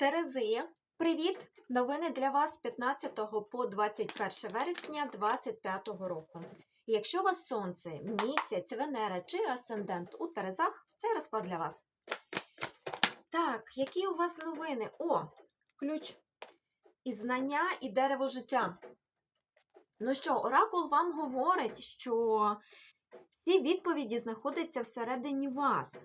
Терези, привіт! Новини для вас з 15 по 21 вересня 2025 року. Якщо у вас сонце, місяць, Венера чи асцендент у Терезах, це розклад для вас. Так, які у вас новини? О, ключ і знання, і дерево життя. Ну що, Оракул вам говорить, що всі відповіді знаходяться всередині вас.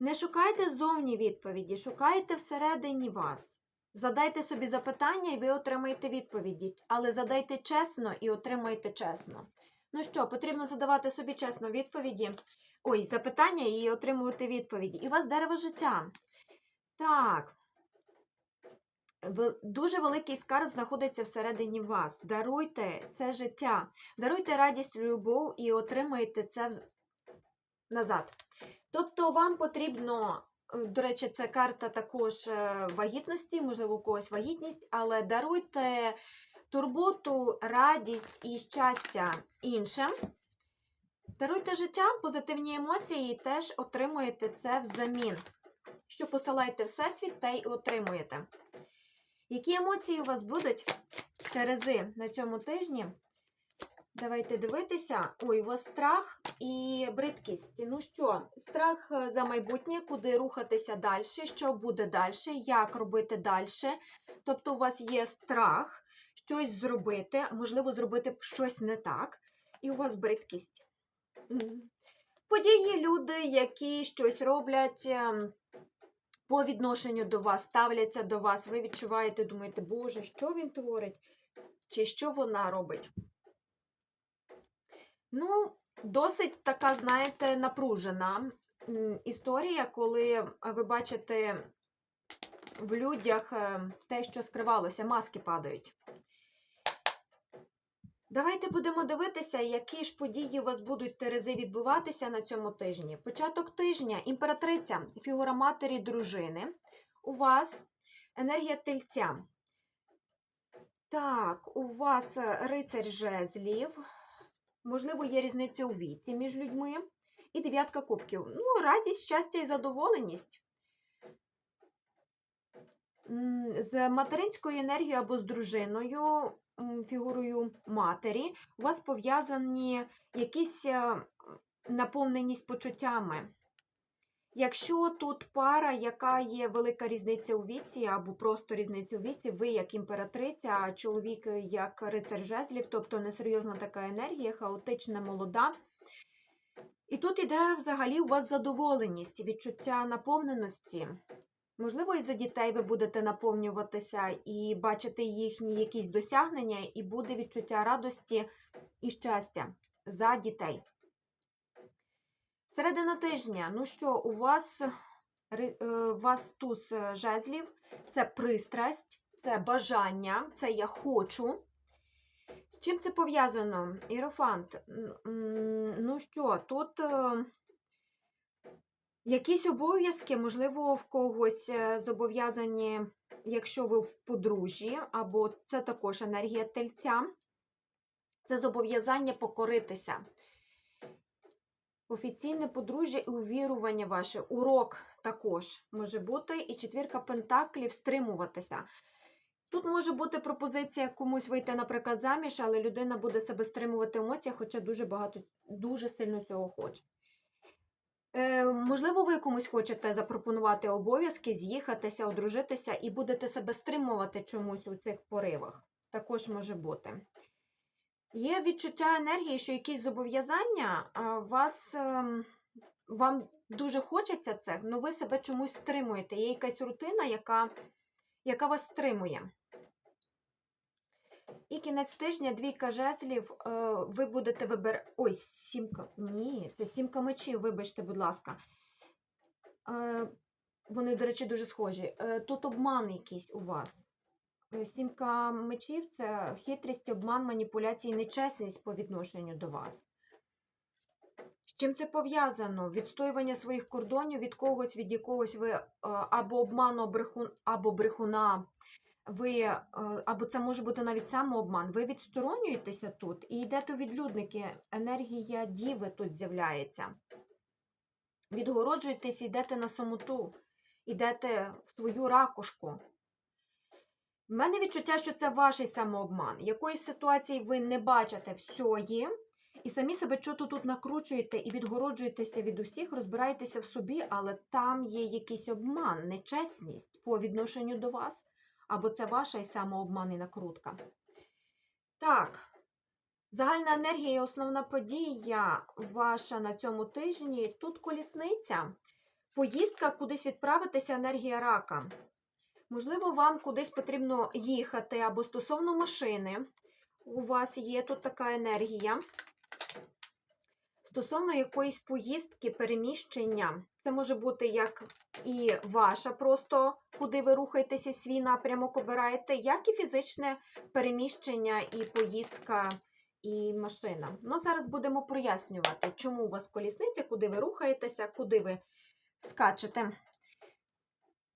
Не шукайте зовні відповіді, шукайте всередині вас. Задайте собі запитання, і ви отримаєте відповіді. Але задайте чесно і отримайте чесно. Ну що, потрібно задавати собі чесно відповіді. Ой, запитання і отримувати відповіді. І у вас дерево життя. Так. Дуже великий скарб знаходиться всередині вас. Даруйте це життя. Даруйте радість, любов і отримаєте це назад. Тобто вам потрібно, до речі, це карта також е, вагітності, можливо, у когось вагітність, але даруйте турботу, радість і щастя іншим. Даруйте життя, позитивні емоції і теж отримуєте це взамін. Що посилаєте Всесвіт, те й отримуєте. Які емоції у вас будуть, Терези, на цьому тижні? Давайте дивитися. Ой, у вас страх і бридкість. Ну що, страх е, за майбутнє, куди рухатися далі, що буде далі, як робити далі. Тобто, у вас є страх щось зробити, можливо, зробити щось не так, і у вас бридкість. Події, люди, які щось роблять ем, по відношенню до вас, ставляться до вас, ви відчуваєте, думаєте, Боже, що він творить? Чи що вона робить? Ну, досить така, знаєте, напружена історія, коли ви бачите в людях е, те, що скривалося, маски падають. Давайте будемо дивитися, які ж події у вас будуть Терези відбуватися на цьому тижні. Початок тижня, імператриця, фігура матері, дружини. У вас енергія тельця. Так, у вас е, рицарь жезлів. Можливо, є різниця у віці між людьми. І дев'ятка кубків. Ну, радість, щастя і задоволеність. З материнською енергією або з дружиною, фігурою матері, у вас пов'язані якісь е, наповненість почуттями. Якщо тут пара, яка є велика різниця у віці, або просто різниця у віці, ви як імператриця, а чоловік як рицар жезлів, тобто несерйозна така енергія, хаотична, молода. І тут іде взагалі у вас задоволеність, відчуття наповненості. Можливо, і за дітей ви будете наповнюватися і бачити їхні якісь досягнення, і буде відчуття радості і щастя за дітей. Середина тижня. Ну що, у вас, е, у вас туз е, жезлів, це пристрасть, це бажання, це я хочу. Чим це пов'язано? М, Ну що, тут е, якісь обов'язки, можливо, в когось зобов'язані, якщо ви в подружжі, або це також енергія тельця. Це зобов'язання покоритися. Офіційне подружжя і увірування ваше, урок також може бути, і четвірка пентаклів стримуватися. Тут може бути пропозиція комусь вийти, наприклад, заміж, але людина буде себе стримувати в емоціях, хоча дуже багато, дуже сильно цього хоче. Е, можливо, ви комусь хочете запропонувати обов'язки, з'їхатися, одружитися і будете себе стримувати чомусь у цих поривах. Також може бути. Є відчуття енергії, що якісь зобов'язання вас, ем, вам дуже хочеться це, але ви себе чомусь стримуєте. Є якась рутина, яка, яка вас стримує. І кінець тижня, двійка жезлів, е, ви будете вибирати. Ой, сімка. Ні, це сімка мечів, вибачте, будь ласка. Е, Вони, до речі, дуже схожі. Е, Тут обман якийсь у вас. Е, Сімка мечів це хитрість, обман, маніпуляції, нечесність по відношенню до вас. З чим це пов'язано? Відстоювання своїх кордонів від когось, від якогось ви е, або обману, або брехуна, ви, е, або це може бути навіть самообман. Ви відсторонюєтеся тут і йдете у відлюдники. Енергія діви тут з'являється. Відгороджуєтесь йдете на самоту. йдете в свою ракушку. У мене відчуття, що це ваш самообман. Якоїсь ситуації ви не бачите всьої, і самі себе чого тут накручуєте і відгороджуєтеся від усіх, розбираєтеся в собі, але там є якийсь обман, нечесність по відношенню до вас, або це ваша і самообман і накрутка. Так, загальна енергія і основна подія ваша на цьому тижні. Тут колісниця, поїздка кудись відправитися, енергія рака. Можливо, вам кудись потрібно їхати або стосовно машини. У вас є тут така енергія. Стосовно якоїсь поїздки, переміщення, це може бути як і ваша, просто куди ви рухаєтеся, свій напрямок обираєте, як і фізичне переміщення, і поїздка, і машина. Ну, зараз будемо прояснювати, чому у вас колісниця, куди ви рухаєтеся, куди ви скачете.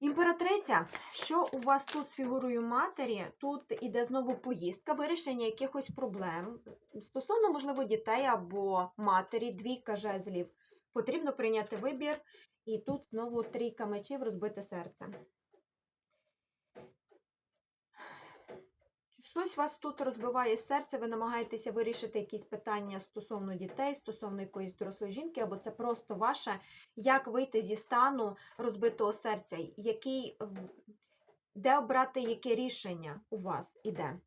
Імператриця, що у вас тут з фігурою матері? Тут іде знову поїздка, вирішення якихось проблем. Стосовно, можливо, дітей або матері, двійка жезлів. Потрібно прийняти вибір, і тут знову трійка мечів, розбите серце. Щось вас тут розбиває серце, ви намагаєтеся вирішити якісь питання стосовно дітей, стосовно якоїсь дорослої жінки, або це просто ваше, як вийти зі стану розбитого серця, який, де обрати яке рішення у вас іде.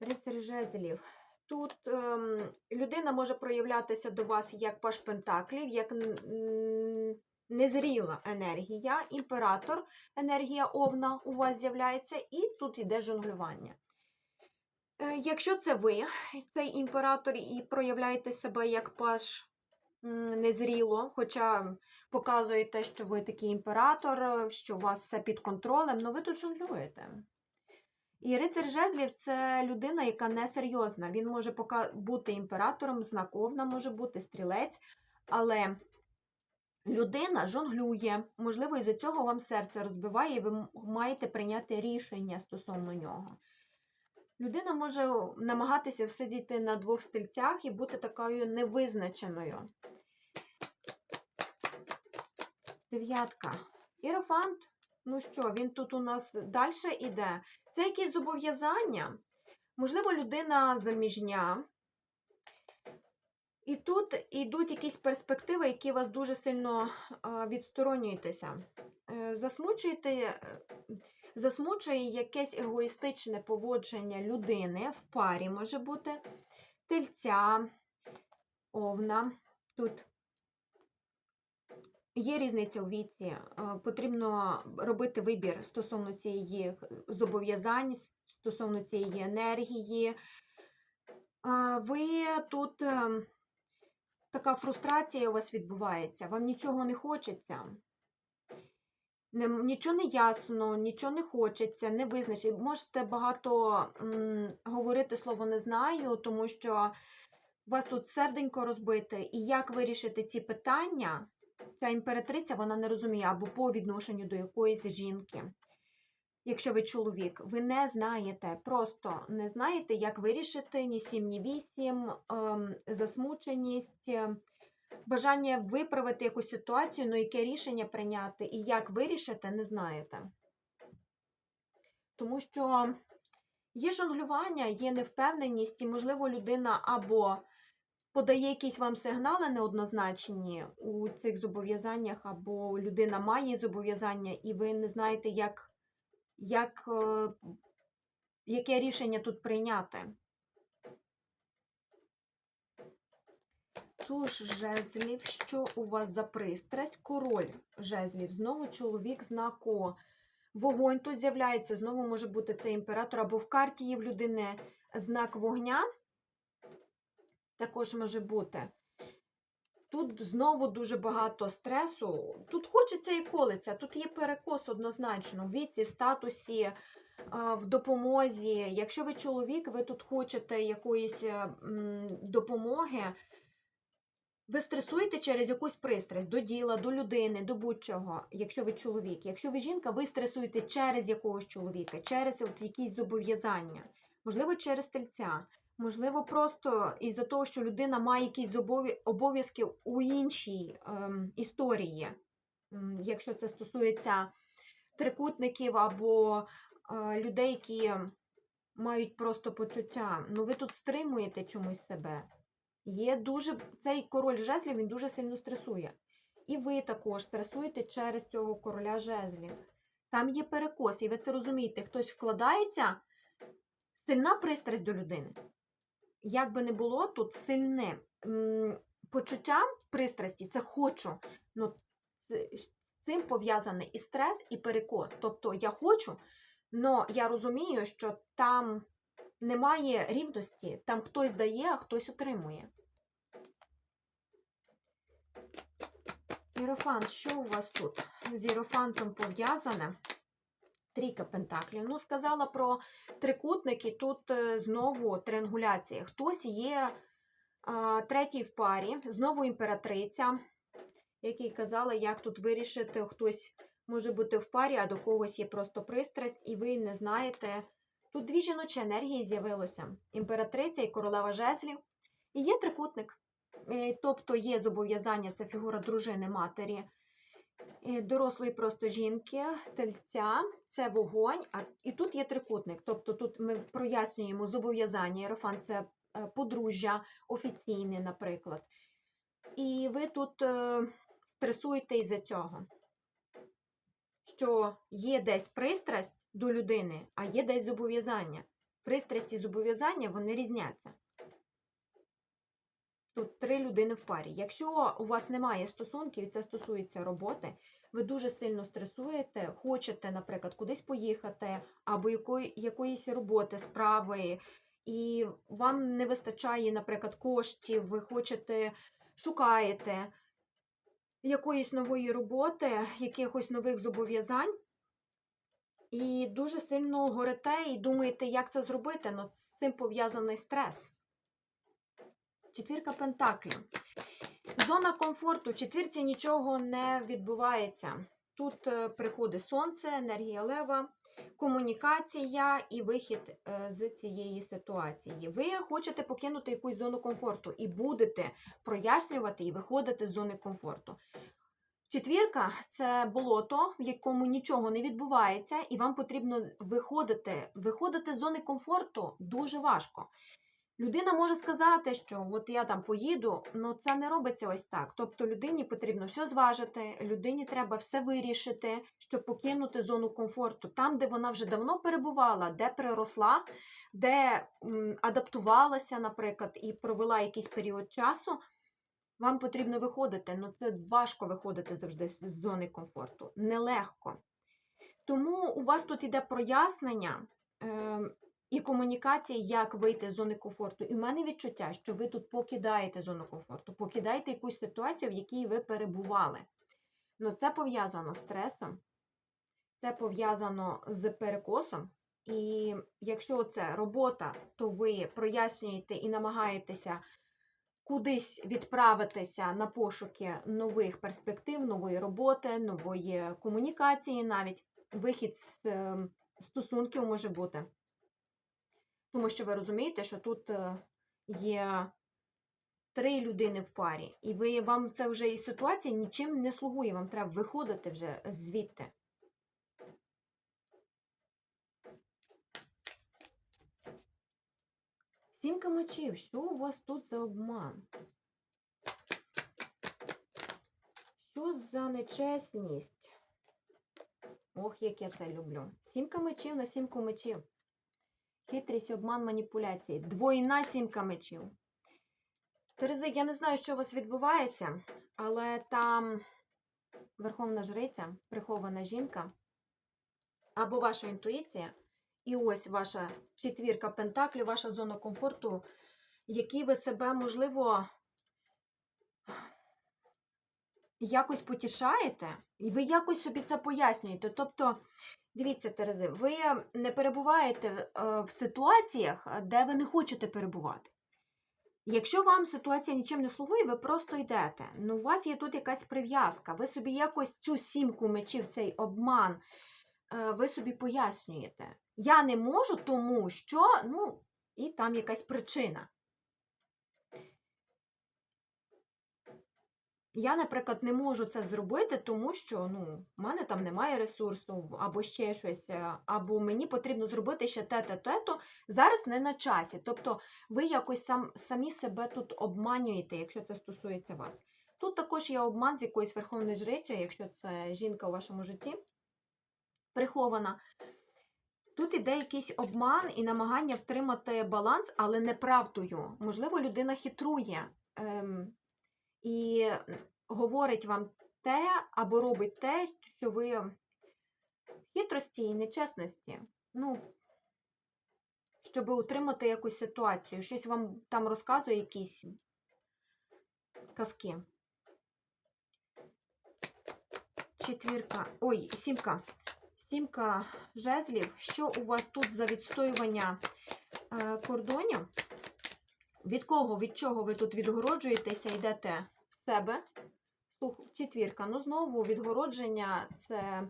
Рицар жезлів. Тут ем, людина може проявлятися до вас як паш пентаклів, як н- незріла енергія, імператор, енергія овна у вас з'являється, і тут йде жонглювання. Е, Якщо це ви, цей імператор, і проявляєте себе як паш незріло, хоча показуєте, що ви такий імператор, що у вас все під контролем, але ви тут жонглюєте. І рицар жезлів це людина, яка несерйозна. Він може бути імператором, знак Овна може бути стрілець, але людина жонглює. Можливо, із-за цього вам серце розбиває, і ви маєте прийняти рішення стосовно нього. Людина може намагатися всидіти на двох стільцях і бути такою невизначеною. Дев'ятка. Ірофант. Ну що, він тут у нас далі іде. Це якісь зобов'язання. Можливо, людина заміжня. І тут йдуть якісь перспективи, які вас дуже сильно відсторонюєтеся. Е, Засмучуєте, е, засмучує якесь егоїстичне поводження людини в парі може бути тельця, овна. Тут Є різниця у віці. е, Потрібно робити вибір стосовно цієї зобов'язань, стосовно цієї енергії. Ви тут е, така фрустрація у вас відбувається, вам нічого не хочеться. Нічого не ясно, нічого не хочеться, не визначить. Можете багато м, говорити слово не знаю, тому що у вас тут серденько розбите. І як вирішити ці питання, ця імператриця вона не розуміє або по відношенню до якоїсь жінки. Якщо ви чоловік, ви не знаєте, просто не знаєте, як вирішити ні сім, ні вісім, ем, засмученість, е, бажання виправити якусь ситуацію, але яке рішення прийняти і як вирішити, не знаєте. Тому що є жонглювання, є невпевненість, і, можливо, людина або подає якісь вам сигнали неоднозначні у цих зобов'язаннях, або людина має зобов'язання, і ви не знаєте, як, як, е, яке рішення тут прийняти. Туз жезлів, що у вас за пристрасть? Король жезлів. Знову чоловік знако. Вогонь тут з'являється, знову може бути це імператор, або в карті є в людини знак вогня. Також може бути. Тут знову дуже багато стресу. Тут хочеться і колиться, тут є перекос однозначно в віці, в статусі, в допомозі. Якщо ви чоловік, ви тут хочете якоїсь е, допомоги, ви стресуєте через якусь пристрасть до діла, до людини, до будь-чого, якщо ви чоловік. Якщо ви жінка, ви стресуєте через якогось чоловіка, через от якісь зобов'язання, можливо, через тельця. Можливо, просто із-за того, що людина має якісь обов'язки у іншій ем, історії. якщо це стосується трикутників або е, людей, які мають просто почуття. Ну, ви тут стримуєте чомусь себе. Є дуже цей король жезлів, він дуже сильно стресує. І ви також стресуєте через цього короля жезлів. Там є перекос, і ви це розумієте, хтось вкладається, сильна пристрасть до людини. Як би не було, тут сильне почуття пристрасті це хочу. Ну, з цим пов'язаний і стрес, і перекос. Тобто я хочу, але я розумію, що там немає рівності, там хтось дає, а хтось отримує. Іерофант, що у вас тут? З іерофантом пов'язане? Трійка пентаклів. Ну, сказала про трикутники, тут е, знову триангуляція. Хтось є а, третій в парі, знову імператриця, який казала, як тут вирішити, хтось може бути в парі, а до когось є просто пристрасть, і ви не знаєте. Тут дві жіночі енергії з'явилося: імператриця і королева жезлів. І є трикутник. Е, Тобто є зобов'язання, це фігура дружини матері, дорослої просто жінки, тельця, це вогонь, і тут є трикутник. Тобто тут ми прояснюємо зобов'язання. Єрофан це е, подружжя офіційне, наприклад. І ви тут е, стресуєте із-за цього, що є десь пристрасть до людини, а є десь зобов'язання. Пристрасть і зобов'язання вони різняться. Тут три людини в парі. Якщо у вас немає стосунків, і це стосується роботи, ви дуже сильно стресуєте, хочете, наприклад, кудись поїхати, або якої, якоїсь роботи, справи, і вам не вистачає, наприклад, коштів, ви хочете, шукаєте якоїсь нової роботи, якихось нових зобов'язань, і дуже сильно горите і думаєте, як це зробити, але з цим пов'язаний стрес. Четвірка пентаклів. Зона комфорту. Четвірці нічого не відбувається. Тут е, приходить сонце, енергія лева, комунікація і вихід е, з цієї ситуації. Ви хочете покинути якусь зону комфорту і будете прояснювати і виходити з зони комфорту. Четвірка це болото, в якому нічого не відбувається, і вам потрібно виходити. Виходити з зони комфорту дуже важко. Людина може сказати, що от я там поїду, але це не робиться ось так. Тобто людині потрібно все зважити, людині треба все вирішити, щоб покинути зону комфорту, там, де вона вже давно перебувала, де приросла, де адаптувалася, наприклад, і провела якийсь період часу. Вам потрібно виходити, але це важко виходити завжди з зони комфорту. Нелегко. Тому у вас тут іде прояснення. І комунікація, як вийти з зони комфорту. І в мене відчуття, що ви тут покидаєте зону комфорту, покидаєте якусь ситуацію, в якій ви перебували. Ну, це пов'язано з стресом, це пов'язано з перекосом. І якщо це робота, то ви прояснюєте і намагаєтеся кудись відправитися на пошуки нових перспектив, нової роботи, нової комунікації, навіть вихід з е, стосунків може бути. Тому що ви розумієте, що тут е, є три людини в парі, і ви, вам це вже і ситуація нічим не слугує, вам треба виходити вже звідти. Сімка мечів, що у вас тут за обман? Що за нечесність? Ох, як я це люблю. Сімка мечів на сімку мечів. Хитрість, обман, маніпуляції. Двойна сімка мечів. Терези, я не знаю, що у вас відбувається, але там верховна жриця, прихована жінка, або ваша інтуїція, і ось ваша четвірка пентаклів, ваша зона комфорту, які ви себе, можливо, якось потішаєте, і ви якось собі це пояснюєте. Тобто, дивіться, Терези, ви не перебуваєте е, в ситуаціях, де ви не хочете перебувати. Якщо вам ситуація нічим не слугує, ви просто йдете. Ну, у вас є тут якась прив'язка. Ви собі якось цю сімку мечів, цей обман, е, ви собі пояснюєте. Я не можу, тому що, ну, і там якась причина. Я, наприклад, не можу це зробити, тому що ну, в мене там немає ресурсу, або ще щось, е, або мені потрібно зробити ще те-те, те-то. Зараз не на часі. Тобто ви якось сам, самі себе тут обманюєте, якщо це стосується вас. Тут також є обман з якоюсь верховною жрицею, якщо це жінка у вашому житті прихована. Тут іде якийсь обман і намагання втримати баланс, але неправдою. Можливо, людина хитрує ем, і говорить вам те або робить те, що ви в хитрості і нечесності. Ну, щоб утримати якусь ситуацію. Щось вам там розказує якісь казки. Четвірка. Ой, сімка. Сімка жезлів. Що у вас тут за відстоювання е, кордонів? Від кого, від чого ви тут відгороджуєтеся, йдете в себе? Четвірка. Ну, знову відгородження це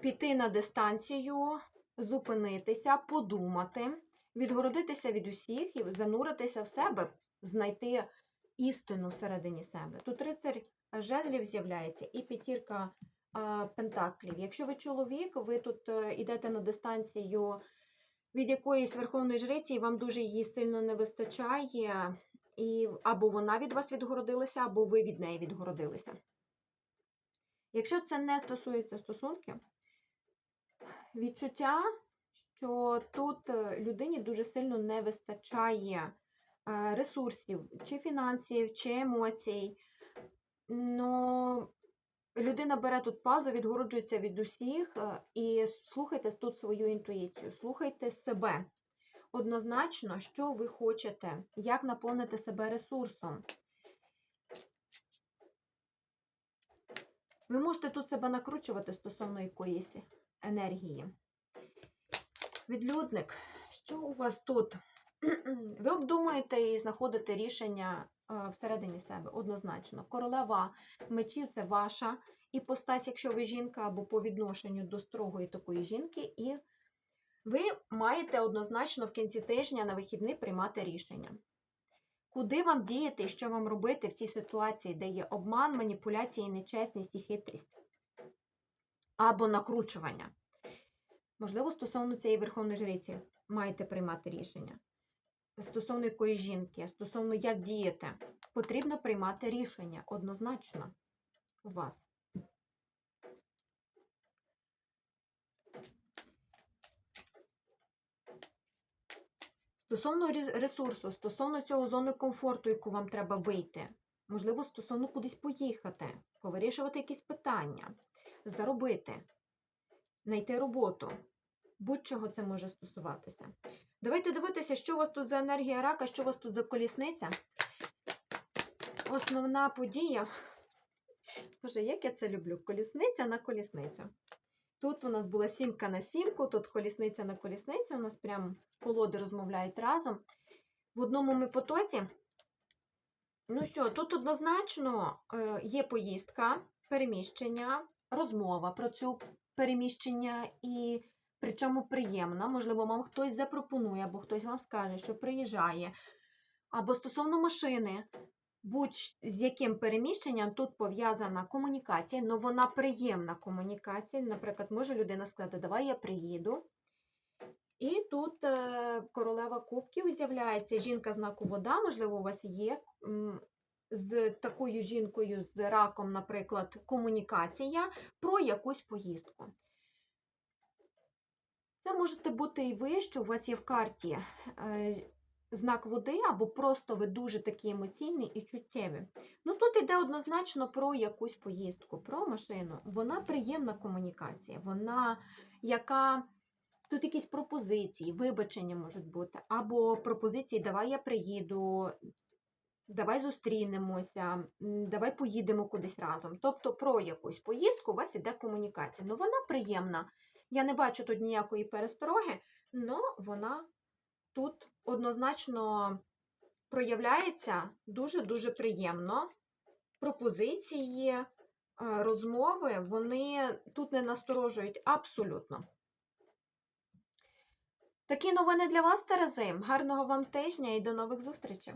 піти на дистанцію, зупинитися, подумати, відгородитися від усіх і зануритися в себе, знайти істину всередині себе. Тут рицарь жезлів з'являється і п'ятірка пентаклів. Якщо ви чоловік, ви тут е, йдете на дистанцію від якоїсь верховної жриці, і вам дуже її сильно не вистачає, і або вона від вас відгородилася, або ви від неї відгородилися. Якщо це не стосується стосунків, відчуття, що тут е, людині дуже сильно не вистачає е, ресурсів, чи фінансів, чи емоцій. Но людина бере тут паузу, відгороджується від усіх е, і слухайте тут свою інтуїцію, слухайте себе. Однозначно, що ви хочете, як наповнити себе ресурсом. Ви можете тут себе накручувати стосовно якоїсь енергії. Відлюдник, що у вас тут? Ви обдумуєте і знаходите рішення всередині себе, однозначно. Королева мечів це ваша іпостась, якщо ви жінка, або по відношенню до строгої такої жінки, і ви маєте однозначно в кінці тижня на вихідний приймати рішення. Куди вам діяти і що вам робити в цій ситуації, де є обман, маніпуляції, нечесність і хитрість? Або накручування. Можливо, стосовно цієї верховної жриці маєте приймати рішення. Стосовно якої жінки, стосовно як діяти, потрібно приймати рішення однозначно у вас. Стосовно ресурсу, стосовно цього зони комфорту, яку вам треба вийти, можливо, стосовно кудись поїхати, повирішувати якісь питання, заробити, знайти роботу. Будь-чого це може стосуватися. Давайте дивитися, що у вас тут за енергія рака, що у вас тут за колісниця. Основна подія. Боже, як я це люблю! Колісниця на колісницю. Тут у нас була сімка на сімку, тут колісниця на колісницю. У нас прям колоди розмовляють разом. В одному ми потоці. Ну що, тут однозначно е, є поїздка, переміщення, розмова про цю переміщення і причому приємна. Можливо, вам хтось запропонує, або хтось вам скаже, що приїжджає. Або стосовно машини, будь-з яким переміщенням тут пов'язана комунікація, але вона приємна комунікація. Наприклад, може людина сказати, давай я приїду. І тут е, королева кубків з'являється жінка знаку вода, можливо, у вас є з такою жінкою, з раком, наприклад, комунікація про якусь поїздку. Це можете бути і ви, що у вас є в карті е, знак води, або просто ви дуже такі емоційні і чуттєві. Ну тут йде однозначно про якусь поїздку, про машину. Вона приємна комунікація, вона яка. Тут якісь пропозиції, вибачення можуть бути, або пропозиції Давай я приїду, давай зустрінемося, давай поїдемо кудись разом. Тобто про якусь поїздку у вас іде комунікація. Ну вона приємна. Я не бачу тут ніякої перестороги, але вона тут однозначно проявляється дуже-дуже приємно. Пропозиції, е, розмови, вони тут не насторожують абсолютно. Такі новини для вас, Терези. Гарного вам тижня і до нових зустрічей!